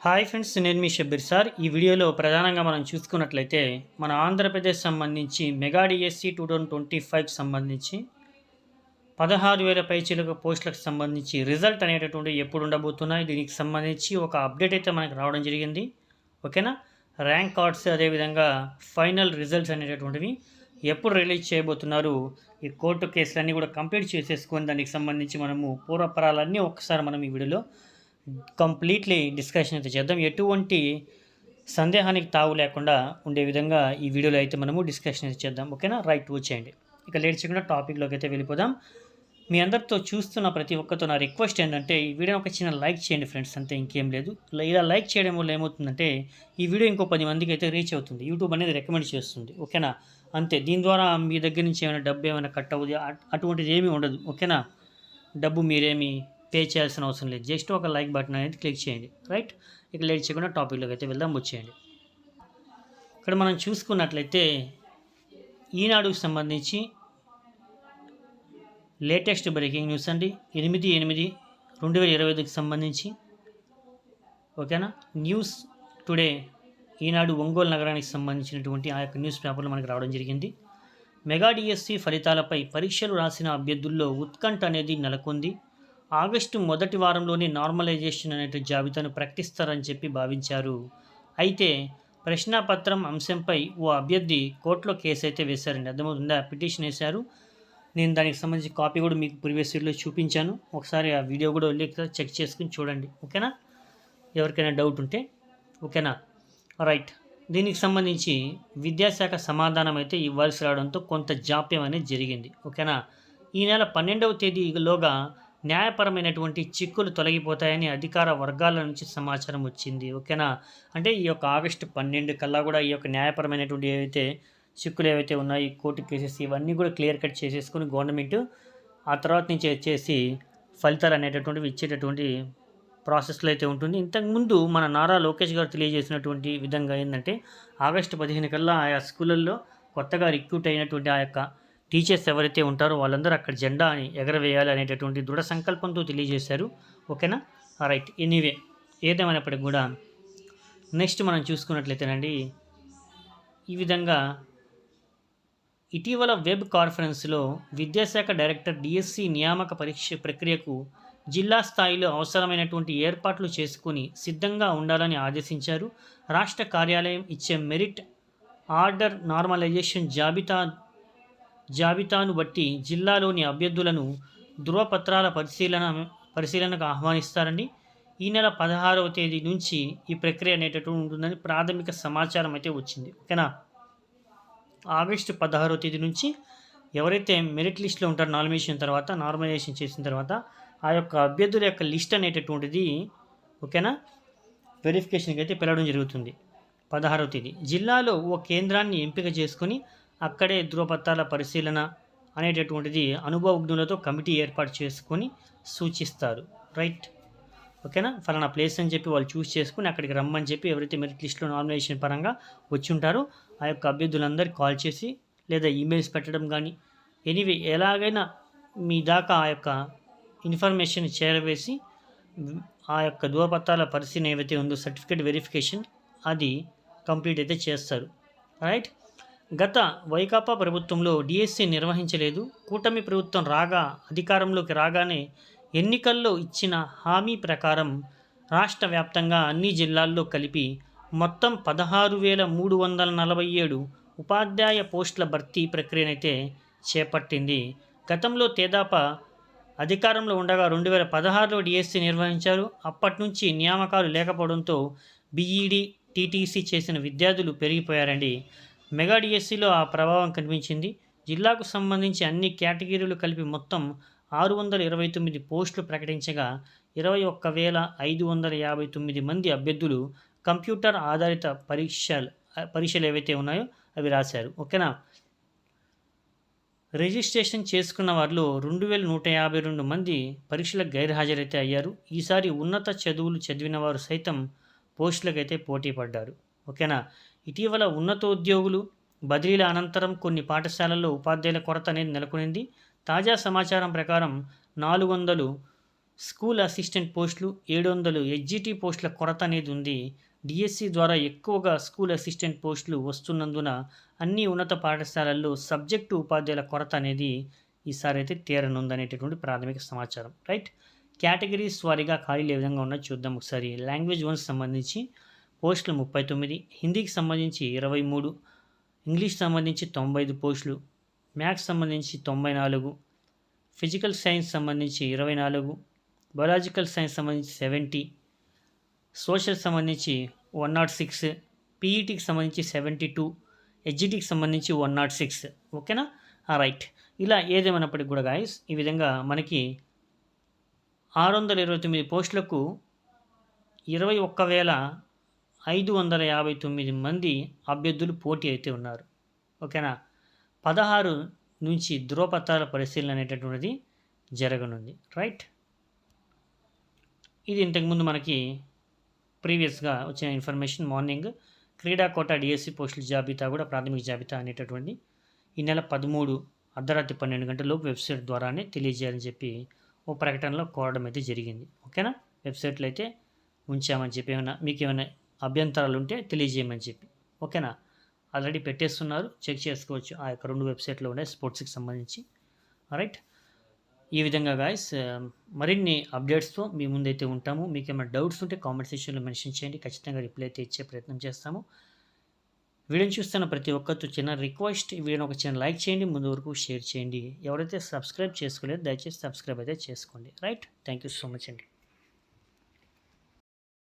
Hi friends నేను మీ Shabbir sir. ఈ వీడియోలో ప్రధానంగా మనం చూసుకున్నట్లయితే మన ఆంధ్రప్రదేశ్ సంబంధించి mega DSC two thousand twenty ఫైవ్కి సంబంధించి పదహారు వేల పైచీలకు పోస్టులకు సంబంధించి రిజల్ట్ అనేటటువంటి ఎప్పుడు ఉండబోతున్నాయి దీనికి సంబంధించి ఒక అప్డేట్ అయితే మనకు రావడం జరిగింది. ఓకేనా? ర్యాంక్ కార్డ్స్ అదేవిధంగా ఫైనల్ రిజల్ట్స్ అనేటటువంటివి ఎప్పుడు రిలీజ్ చేయబోతున్నారు ఈ కోర్టు కేసులన్నీ కూడా కంప్లీట్ చేసేసుకొని దానికి సంబంధించి మనము పూర్వపరాలన్నీ ఒకసారి మనం ఈ వీడియోలో కంప్లీట్లీ డిస్కషన్ అయితే చేద్దాం. ఎటువంటి సందేహానికి తావు లేకుండా ఉండే విధంగా ఈ వీడియోలో అయితే మనము డిస్కషన్ అయితే చేద్దాం. ఓకేనా? రైట్ వచ్చేయండి. ఇక లేట్ చేయకుండా టాపిక్లోకి అయితే వెళ్ళిపోదాం. మీ అందరితో చూస్తున్న ప్రతి ఒక్కరితో నా రిక్వెస్ట్ ఏంటంటే ఈ వీడియో ఒక చిన్న లైక్ చేయండి ఫ్రెండ్స్ అంతే ఇంకేం లేదు. ఇలా లైక్ చేయడం వల్ల ఏమవుతుందంటే ఈ వీడియో ఇంకో పది మందికి అయితే రీచ్ అవుతుంది. యూట్యూబ్ అనేది రికమెండ్ చేస్తుంది. ఓకేనా? అంతే. దీని ద్వారా మీ దగ్గర నుంచి ఏమైనా డబ్బు ఏమైనా కట్ అవుతుంది అటువంటిది ఏమీ ఉండదు. ఓకేనా? డబ్బు మీరేమి పే చేయాల్సిన అవసరం లేదు. జస్ట్ ఒక లైక్ బటన్ అనేది క్లిక్ చేయండి. రైట్? ఇక లేట్ చేయకుండా టాపిక్లోకి అయితే వెళ్దాం వచ్చేయండి ఇక్కడ మనం చూసుకున్నట్లయితే ఈనాడుకు సంబంధించి లేటెస్ట్ బ్రేకింగ్ న్యూస్ అండి. ఎనిమిది ఎనిమిది రెండు వేల ఇరవై ఐదుకి సంబంధించి ఓకేనా? న్యూస్ టుడే ఈనాడు ఒంగోలు నగరానికి సంబంధించినటువంటి ఆ యొక్క న్యూస్ పేపర్లు మనకి రావడం జరిగింది. మెగా డిఎస్సి ఫలితాలపై పరీక్షలు రాసిన అభ్యర్థుల్లో ఉత్కంఠ అనేది నెలకొంది. ఆగస్టు మొదటి వారంలోనే నార్మలైజేషన్ అనే జాబితాను ప్రకటిస్తారని చెప్పి భావించారు. అయితే ప్రశ్నాపత్రం అంశంపై ఓ అభ్యర్థి కోర్టులో కేసు అయితే వేశారండి. అర్థమవుతుందా? పిటిషన్ వేశారు. నేను దానికి సంబంధించి కాపీ కూడా మీకు ప్రీవియస్ వీడియోలో చూపించాను. ఒకసారి ఆ వీడియో కూడా వెళ్ళి చెక్ చేసుకుని చూడండి. ఓకేనా? ఎవరికైనా డౌట్ ఉంటే? ఓకేనా? రైట్. దీనికి సంబంధించి విద్యాశాఖ సమాధానం అయితే ఇవ్వాల్సి రావడంతో కొంత జాప్యం అనేది జరిగింది. ఓకేనా? ఈ నెల పన్నెండవ తేదీలోగా న్యాయపరమైనటువంటి చిక్కులు తొలగిపోతాయని అధికార వర్గాల నుంచి సమాచారం వచ్చింది. ఓకేనా? అంటే ఈ యొక్క ఆగస్టు పన్నెండు కల్లా కూడా ఈ యొక్క న్యాయపరమైనటువంటి ఏవైతే చిక్కులు ఏవైతే ఉన్నాయో ఈ కోర్టు కేసెస్ ఇవన్నీ కూడా క్లియర్ కట్ చేసేసుకుని గవర్నమెంట్ ఆ తర్వాత నుంచి వచ్చేసి ఫలితాలు అనేటటువంటివి ఇచ్చేటటువంటి ప్రాసెస్లో అయితే ఉంటుంది. ఇంతకుముందు మన నారా లోకేష్ గారు తెలియజేసినటువంటి విధంగా ఏంటంటే ఆగస్టు పదిహేను కల్లా ఆయా స్కూళ్ళల్లో కొత్తగా రిక్రూట్ అయినటువంటి ఆ యొక్క టీచర్స్ ఎవరైతే ఉంటారో వాళ్ళందరూ అక్కడ జెండాని ఎగరవేయాలి అనేటటువంటి దృఢ సంకల్పంతో తెలియజేశారు. ఓకేనా? రైట్ ఎనీవే ఏదేమైనప్పటికీ కూడా నెక్స్ట్ మనం చూసుకున్నట్లయితేనండి ఈ విధంగా ఇటీవల వెబ్ కాన్ఫరెన్స్లో విద్యాశాఖ డైరెక్టర్ డిఎస్సి నియామక పరీక్ష ప్రక్రియకు జిల్లా స్థాయిలో అవసరమైనటువంటి ఏర్పాట్లు చేసుకుని సిద్ధంగా ఉండాలని ఆదేశించారు. రాష్ట్ర కార్యాలయం ఇచ్చే మెరిట్ ఆర్డర్ నార్మలైజేషన్ జాబితా జాబితాను బట్టి జిల్లాలోని అభ్యర్థులను ధృవపత్రాల పరిశీలన పరిశీలనకు ఆహ్వానిస్తారండి. ఈ నెల పదహారవ తేదీ నుంచి ఈ ప్రక్రియ అనేటటువంటి ఉంటుందని ప్రాథమిక సమాచారం అయితే వచ్చింది. ఓకేనా? ఆగస్టు పదహారవ తేదీ నుంచి ఎవరైతే మెరిట్ లిస్ట్లో ఉంటారో నామినేషన్ తర్వాత నార్మలైజేషన్ చేసిన తర్వాత ఆ యొక్క అభ్యర్థుల యొక్క లిస్ట్ అనేటటువంటిది ఓకేనా? వెరిఫికేషన్కి అయితే పిలవడం జరుగుతుంది. పదహారవ తేదీ. జిల్లాలో ఓ కేంద్రాన్ని ఎంపిక చేసుకొని అక్కడే ధృవపత్రాల పరిశీలన అనేటటువంటిది అనుభవజ్ఞులతో కమిటీ ఏర్పాటు చేసుకొని సూచిస్తారు. రైట్? ఓకేనా? ఫలానా ప్లేస్ అని చెప్పి వాళ్ళు చూస్ చేసుకుని అక్కడికి రమ్మని చెప్పి ఎవరైతే మెరిట్ లిస్ట్లో నామినేషన్ పరంగా వచ్చి ఉంటారో ఆ యొక్క అభ్యర్థులందరికీ కాల్ చేసి లేదా ఈమెయిల్స్ పెట్టడం కానీ ఎనీవే ఎలాగైనా మీ దాకా ఆ యొక్క ఇన్ఫర్మేషన్ చేరవేసి ఆ యొక్క ధృవపత్రాల పరిశీలన ఏవైతే ఉందో సర్టిఫికేట్ వెరిఫికేషన్ అది కంప్లీట్ అయితే చేస్తారు. రైట్? గత వైకాపా ప్రభుత్వంలో డిఎస్సి నిర్వహించలేదు. కూటమి ప్రభుత్వం రాగా అధికారంలోకి రాగానే ఎన్నికల్లో ఇచ్చిన హామీ ప్రకారం రాష్ట్ర వ్యాప్తంగా అన్ని జిల్లాల్లో కలిపి మొత్తం పదహారు వేల మూడు వందల నలభై ఏడు ఉపాధ్యాయ పోస్టుల భర్తీ ప్రక్రియనైతే చేపట్టింది. గతంలో తేదాపా అధికారంలో ఉండగా రెండు వేల పదహారులో డిఎస్సి నిర్వహించారు. అప్పటి నుంచి నియామకాలు లేకపోవడంతో బీఈడి టీటీసీ చేసిన విద్యార్థులు పెరిగిపోయారండి. మెగా డిఎస్సిలో ఆ ప్రభావం కనిపించింది. జిల్లాకు సంబంధించి అన్ని కేటగిరీలు కలిపి మొత్తం ఆరు వందల ఇరవై తొమ్మిది పోస్టులు ప్రకటించగా ఇరవై ఒక్క వేల ఐదు వందల యాభై తొమ్మిది మంది అభ్యర్థులు కంప్యూటర్ ఆధారిత పరీక్షలు పరీక్షలు ఏవైతే ఉన్నాయో అవి రాశారు. ఓకేనా? రిజిస్ట్రేషన్ చేసుకున్న వారిలో రెండు వేల నూట యాభై రెండు మంది పరీక్షలకు గైర్హాజరైతే అయ్యారు. ఈసారి ఉన్నత చదువులు చదివిన వారు సైతం పోస్టులకైతే పోటీ పడ్డారు. ఓకేనా? ఇటీవల ఉన్నతోద్యోగులు బదిలీల అనంతరం కొన్ని పాఠశాలల్లో ఉపాధ్యాయుల కొరత అనేది నెలకొనింది. తాజా సమాచారం ప్రకారం నాలుగు వందలు స్కూల్ అసిస్టెంట్ పోస్టులు ఏడు వందలు హెచ్జిటి పోస్టుల కొరత అనేది ఉంది. డిఎస్సి ద్వారా ఎక్కువగా స్కూల్ అసిస్టెంట్ పోస్టులు వస్తున్నందున అన్ని ఉన్నత పాఠశాలల్లో సబ్జెక్టు ఉపాధ్యాయుల కొరత అనేది ఈసారి అయితే తీరనుందనేటటువంటి ప్రాథమిక సమాచారం. రైట్? కేటగిరీస్ వారీగా ఖాళీలు ఏ విధంగా ఉన్నాయో చూద్దాం ఒకసారి. లాంగ్వేజ్ వన్స్ సంబంధించి పోస్టులు ముప్పై తొమ్మిది హిందీకి సంబంధించి ఇరవై మూడు ఇంగ్లీష్ సంబంధించి తొంభై ఐదు పోస్టులు మ్యాథ్స్ సంబంధించి తొంభై నాలుగు ఫిజికల్ సైన్స్ సంబంధించి ఇరవై నాలుగు బయాలజికల్ సైన్స్ సంబంధించి సెవెంటీ సోషల్ సంబంధించి వన్ నాట్ సిక్స్ పీఈటీకి సంబంధించి సెవెంటీ టూ హెచ్జిటికి సంబంధించి వన్ నాట్ సిక్స్. ఓకేనా? రైట్. ఇలా ఏదేమైనప్పటికి కూడా గాయస్ ఈ విధంగా మనకి ఆరు వందల ఇరవై తొమ్మిది పోస్టులకు ఇరవై ఒక్క వేల ఐదు వందల యాభై తొమ్మిది మంది అభ్యర్థులు పోటీ అయితే ఉన్నారు. ఓకేనా? పదహారు నుంచి ధృవపత్రాల పరిశీలన అనేటటువంటిది జరగనుంది. రైట్? ఇది ఇంతకుముందు మనకి ప్రీవియస్గా వచ్చిన ఇన్ఫర్మేషన్ మార్నింగ్. క్రీడా కోట డిఎస్సి పోస్టుల జాబితా కూడా ప్రాథమిక జాబితా అనేటటువంటి ఈ నెల పదమూడు అర్ధరాత్రి పన్నెండు గంటలలోపు వెబ్సైట్ ద్వారానే తెలియజేయాలని చెప్పి ఓ ప్రకటనలో కోరడం అయితే జరిగింది. ఓకేనా? వెబ్సైట్లో అయితే ఉంచామని చెప్పి ఏమైనా మీకు ఏమైనా అభ్యంతరాలు ఉంటే తెలియజేయమని చెప్పి. ఓకేనా? ఆల్రెడీ పెట్టేస్తున్నారు. చెక్ చేసుకోవచ్చు. ఆ యొక్క రెండు వెబ్సైట్లో ఉండే స్పోర్ట్స్కి సంబంధించి. రైట్ ఈ విధంగా గాయస్ మరిన్ని అప్డేట్స్తో మీ ముందైతే ఉంటాము. మీకు ఏమైనా డౌట్స్ ఉంటే కామెంట్ సెక్షన్లో మెన్షన్ చేయండి. ఖచ్చితంగా రిప్లై అయితే ఇచ్చే ప్రయత్నం చేస్తాము. వీడియోని చూస్తున్న ప్రతి ఒక్కరితో చిన్న రిక్వెస్ట్ వీడియోని ఒక చిన్న లైక్ చేయండి. ముందు వరకు షేర్ చేయండి. ఎవరైతే సబ్స్క్రైబ్ చేసుకోలేదు దయచేసి సబ్స్క్రైబ్ అయితే చేసుకోండి. Right? Thank you so much అండి.